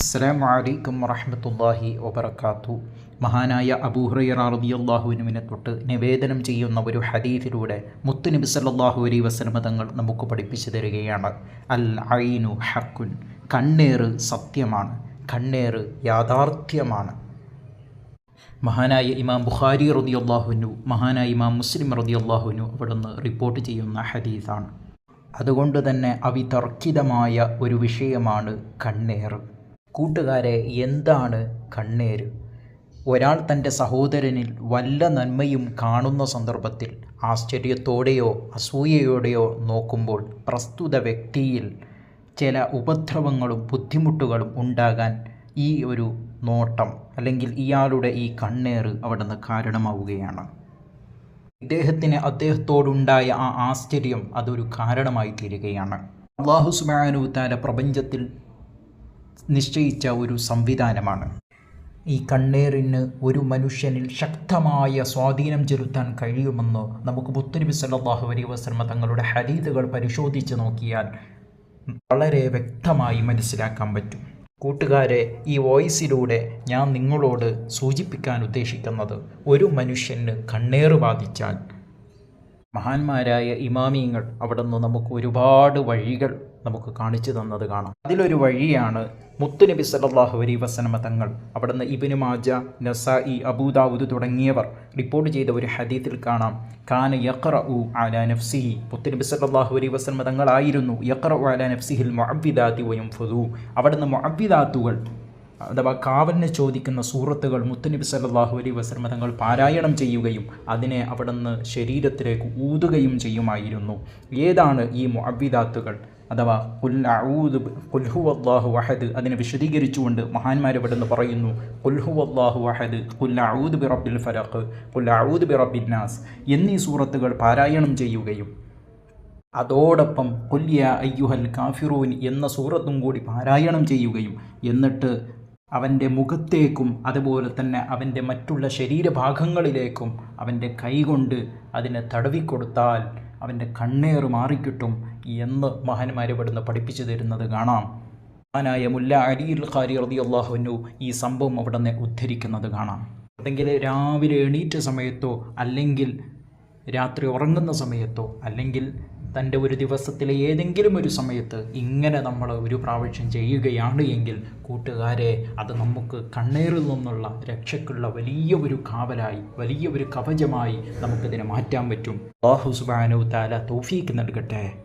അസ്സലാമു വലൈക്കും വറഹമത്തല്ലാഹി വബർക്കാത്തു മഹാനായ അബൂഹുറൈറ തൊട്ട് നിവേദനം ചെയ്യുന്ന ഒരു ഹദീഫിലൂടെ മുത്തുനബി സല്ലാഹു അലൈ വസല്ലമ തങ്ങൾ നമുക്ക് പഠിപ്പിച്ചു തരികയാണ്. അൽ ഐനു ഹക്കുൻ കണ്ണേറ് സത്യമാണ്. കണ്ണേറ് യാഥാർത്ഥ്യമാണ്. മഹാനായ ഇമാം ബുഖാരി റതിയല്ലാഹുനു മഹാനായ ഇമാം മുസ്ലിം റതിയല്ലാഹുനു അവിടുന്ന് റിപ്പോർട്ട് ചെയ്യുന്ന ഹദീസാണ്. അതുകൊണ്ട് തന്നെ അവിതർക്കിതമായ ഒരു വിഷയമാണ് കണ്ണേറ്. കൂട്ടുകാരെ എന്താണ് കണ്ണേര്? ഒരാൾ തന്റെ സഹോദരനിൽ വല്ല നന്മയും കാണുന്ന സന്ദർഭത്തിൽ ആശ്ചര്യത്തോടെയോ അസൂയയോടെയോ നോക്കുമ്പോൾ പ്രസ്തുത വ്യക്തിയിൽ ചില ഉപദ്രവങ്ങളും ബുദ്ധിമുട്ടുകളും ഉണ്ടാകാൻ ഈ ഒരു നോട്ടം അല്ലെങ്കിൽ ഇയാളുടെ ഈ കണ്ണേറ് നിന്ന് കാരണമാവുകയാണ്. ഇദ്ദേഹത്തിന് അദ്ദേഹത്തോടുണ്ടായ ആ ആശ്ചര്യം അതൊരു കാരണമായി തീരുകയാണ്. അള്ളാഹു സുബാനു താല പ്രപഞ്ചത്തിൽ നിശ്ചയിച്ച ഒരു സംവിധാനമാണ്. ഈ കണ്ണേറിന് ഒരു മനുഷ്യനിൽ ശക്തമായ സ്വാധീനം ചെലുത്താൻ കഴിയുമെന്ന് നമുക്ക് മുത്തുനബി സല്ലാഹു അലൈഹി വസല്ലമ തങ്ങളുടെ ഹദീദുകൾ പരിശോധിച്ച് നോക്കിയാൽ വളരെ വ്യക്തമായി മനസ്സിലാക്കാൻ പറ്റും. കൂട്ടുകാരെ ഈ വോയിസിലൂടെ ഞാൻ നിങ്ങളോട് സൂചിപ്പിക്കാൻ ഉദ്ദേശിക്കുന്നത് ഒരു മനുഷ്യന് കണ്ണേറ് ബാധിച്ചാൽ മഹാന്മാരായ ഇമാമിയങ്ങൾ അവിടെ നിന്ന് നമുക്ക് ഒരുപാട് വഴികൾ നമുക്ക് കാണിച്ചു തന്നത് കാണാം. അതിലൊരു വഴിയാണ് മുത്തുനബി സല്ലല്ലാഹു അലൈഹി വസല്ലമ തങ്ങൾ അവിടുന്ന് ഇബിന് മാജ നസായി അബൂദാവുദ് തുടങ്ങിയവർ റിപ്പോർട്ട് ചെയ്ത ഒരു ഹദീത്തിൽ കാണാം. കാന യഖറഉ അലാ നഫ്സിഹി. മുത്തുനബി സല്ലല്ലാഹു അലൈഹി വസല്ലമ തങ്ങളായിരുന്നു. ഉ ആല നഫ്സിഹിൽ മുഅവ്വിദാതി വയംഫുദു അവിടുന്ന് മുഅവ്വിദാത്തുകൾ അഥവാ കാവലിനെ ചോദിക്കുന്ന സൂറത്തുകൾ മുത്തുനബി സല്ലാഹു അലൈ വസ്ലമ തങ്ങൾ പാരായണം ചെയ്യുകയും അതിനെ അവിടുന്ന് ശരീരത്തിലേക്ക് ഊതുകയും ചെയ്യുമായിരുന്നു. ഏതാണ് ഈ മുഅബിദാത്തുകൾ അഥവാ കുൽഹു അള്ളാഹു വഹദ് അതിനെ വിശദീകരിച്ചുകൊണ്ട് മഹാന്മാർ ഇവിടുന്ന് പറയുന്നു കുൽഹുവല്ലാഹു വഹദ് കുല്ലഊദ് ബിറബിൽ ഫലഖ് കുല്ലഊദ് ബിറബിൻ നാസ് എന്നീ സൂറത്തുകൾ പാരായണം ചെയ്യുകയും അതോടൊപ്പം കൊല്യ അയ്യുഹൽ കാഫിറൂൻ എന്ന സൂറത്തും കൂടി പാരായണം ചെയ്യുകയും എന്നിട്ട് അവന്റെ മുഖത്തേക്കും അതുപോലെ തന്നെ അവന്റെ മറ്റുള്ള ശരീരഭാഗങ്ങളിലേക്കും അവന്റെ കൈകൊണ്ട് അതിനെ തടവിക്കൊടുത്താൽ അവന്റെ കണ്ണേറ് മാറിക്കിട്ടും എന്ന് മഹാന്മാരെ ഇവിടുന്ന് പഠിപ്പിച്ചു തരുന്നത് കാണാം. മഹാനായ മുല്ല അലിയുൽ ഖാരി റതി അള്ളാഹുനു ഈ സംഭവം അവിടുന്ന് ഉദ്ധരിക്കുന്നത് കാണാം. അല്ലെങ്കിൽ രാവിലെ എണീറ്റ സമയത്തോ അല്ലെങ്കിൽ രാത്രി ഉറങ്ങുന്ന സമയത്തോ അല്ലെങ്കിൽ തന്റെ ഒരു ദിവസത്തിലെ ഏതെങ്കിലും ഒരു സമയത്ത് ഇങ്ങനെ നമ്മൾ ഒരു പ്രാവശ്യം ചെയ്യുകയാണ് എങ്കിൽ കൂട്ടുകാരെ അത് നമുക്ക് കണ്ണേറിൽ നിന്നുള്ള രക്ഷയ്ക്കുള്ള വലിയ ഒരു കാവലായി വലിയ ഒരു കവചമായി നമുക്കിതിനെ മാറ്റാൻ പറ്റും. അള്ളാഹു സുബാനു താല തൗഫീക്ക് നൽകട്ടെ.